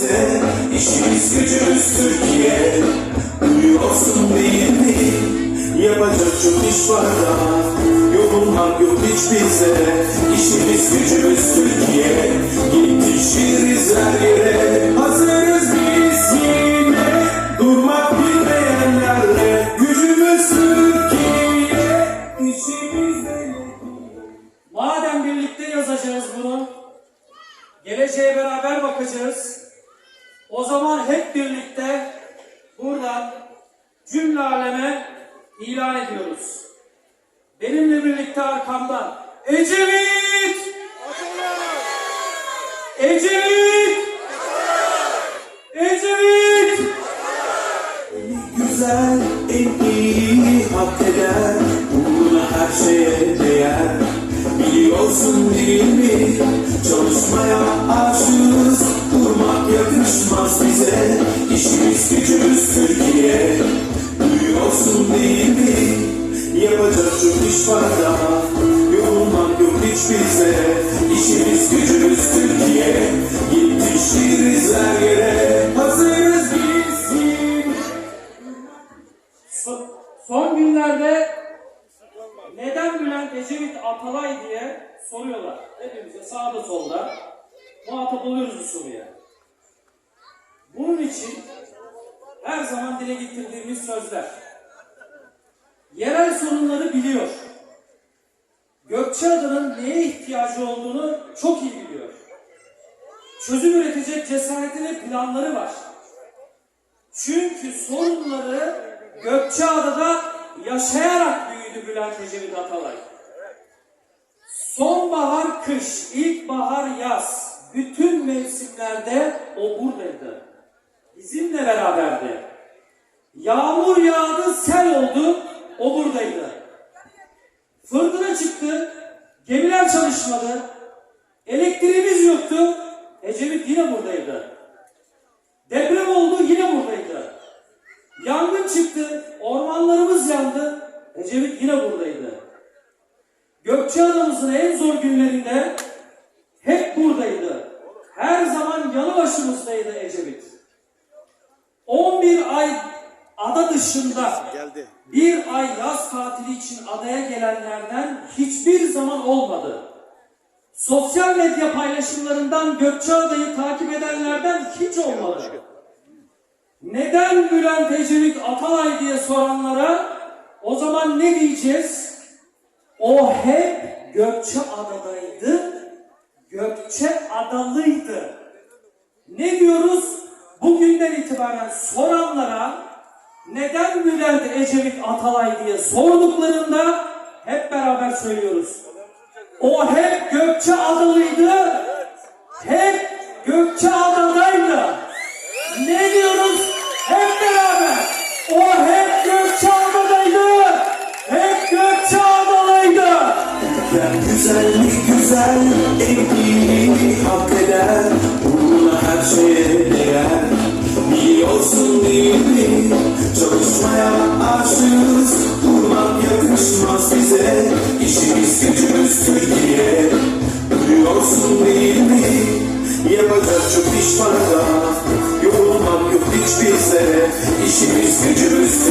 bize İşimiz gücümüz Türkiye. Duyuyorsun değil mi? Yapacak çok iş var daha Yorulmak yok hiç bize İşimiz gücümüz Türkiye. Yetişiriz her yere. Hazırız biz yine. Durmak bilmeyenlerle Gücümüz Türkiye. İşimizde Madem birlikte yazacağız bunu, geleceğe beraber bakacağız. O zaman hep birlikte buradan cümle aleme ilan ediyoruz. Benimle birlikte arkamdan Ecevit! Ecevit! Ecevit! Soruyorlar. Hepimize sağda solda muhatap oluyoruz bu soruya. Bunun için her zaman dile getirdiğimiz sözler. Yerel sorunları biliyor. Gökçeada'nın neye ihtiyacı olduğunu çok iyi biliyor. Çözüm üretecek cesareti ve planları var. Çünkü sorunları Gökçeada'da yaşayarak büyüdü Bülent Ecevit Atalay. Sonbahar, kış, ilkbahar, yaz, bütün mevsimlerde o buradaydı. Bizimle beraberdi. Yağmur yağdı, sel oldu, o buradaydı. Fırtına çıktı, gemiler çalışmadı, elektriğimiz yoktu, Ecevit yine buradaydı. Deprem oldu yine buradaydı. Yangın çıktı, ormanlarımız yandı. Ecevit yine buradaydı. Gökçeada'mızın en zor günlerinde hep buradaydı. Her zaman yanı başımızdaydı Ecevit. 11 ay ada dışında Geldi. bir ay yaz tatili için adaya gelenlerden hiçbir zaman olmadı. Sosyal medya paylaşımlarından Gökçeada'yı takip edenlerden hiç olmadı. Neden Bülent Ecevit Atalay diye soranlara o zaman ne diyeceğiz? O hep Gökçeada'daydı, Gökçeadalıydı. Ne diyoruz? Bugünden itibaren soranlara neden Bülent Ecevit Atalay diye sorduklarında hep beraber söylüyoruz. O hep Gökçeadalıydı, hep Gökçeada'daydı. Ne diyoruz? Hep beraber. O hep güzellik güzel, iyi hak eder Uğruna her şeye değer Biliyorsun değil mi? Çalışmaya aşığız Durmak yakışmaz bize İşimiz gücümüz Türkiye Duyuyorsun değil mi? Yapacak çok iş var daha Yorulmak yok hiç bize İşimiz gücümüz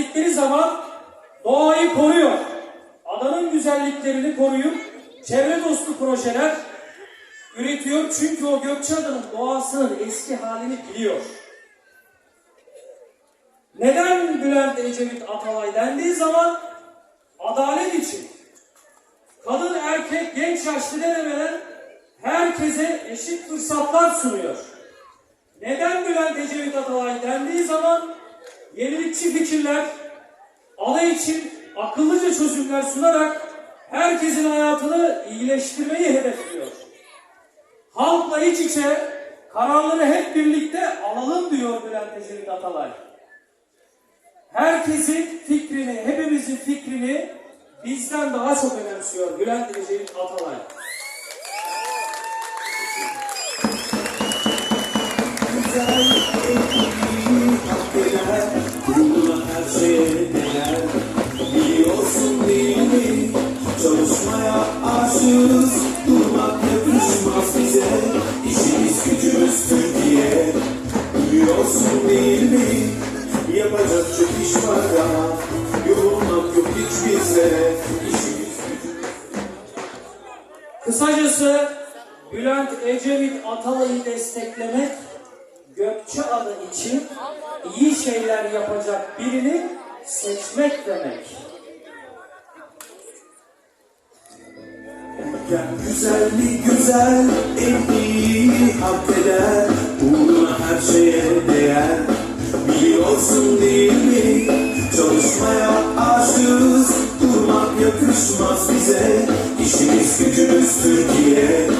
Atalay dedikleri zaman doğayı koruyor. Adanın güzelliklerini koruyup çevre dostu projeler üretiyor. Çünkü o Gökçeada'nın doğasının eski halini biliyor. Neden Bülent Ecevit Atalay dendiği zaman adalet için. Kadın, erkek, genç, yaşlı denemeden herkese eşit fırsatlar sunuyor. Neden Bülent Ecevit Atalay dendiği zaman yenilikçi fikirler, alay için akıllıca çözümler sunarak herkesin hayatını iyileştirmeyi hedefliyor. Halkla iç içe kararları hep birlikte alalım diyor Bülent Ecevit Atalay. Herkesin fikrini, hepimizin fikrini bizden daha çok önemsiyor Bülent Ecevit Atalay. güzel aşığız Durmak yakışmaz bize. İşimiz gücümüz Türkiye Biliyorsun değil mi? Yapacak çok iş var daha Yorulmak yok hiç bizlere İşimiz Kısacası Bülent Ecevit Atalay'ı desteklemek Gökçe adı için iyi şeyler yapacak birini seçmek demek. Ya güzel mi güzel en iyi hak eder. Uğruna her şeye değer. Biliyorsun değil mi? Çalışmaya aşığız. Durmak yakışmaz bize. İşimiz gücümüz Türkiye.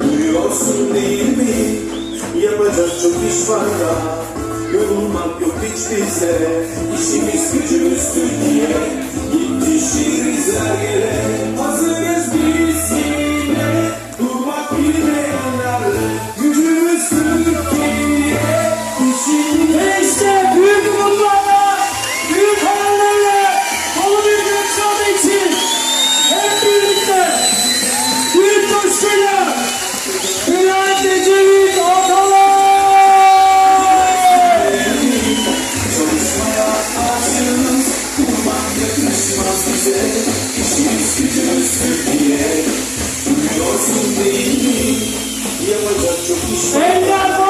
Duyuyorsun değil mi? Yapacak çok iş var daha Yorulmak yok hiç bizlere İşimiz gücümüz Türkiye. Yetişiriz her yere. Hazırız yakışmaz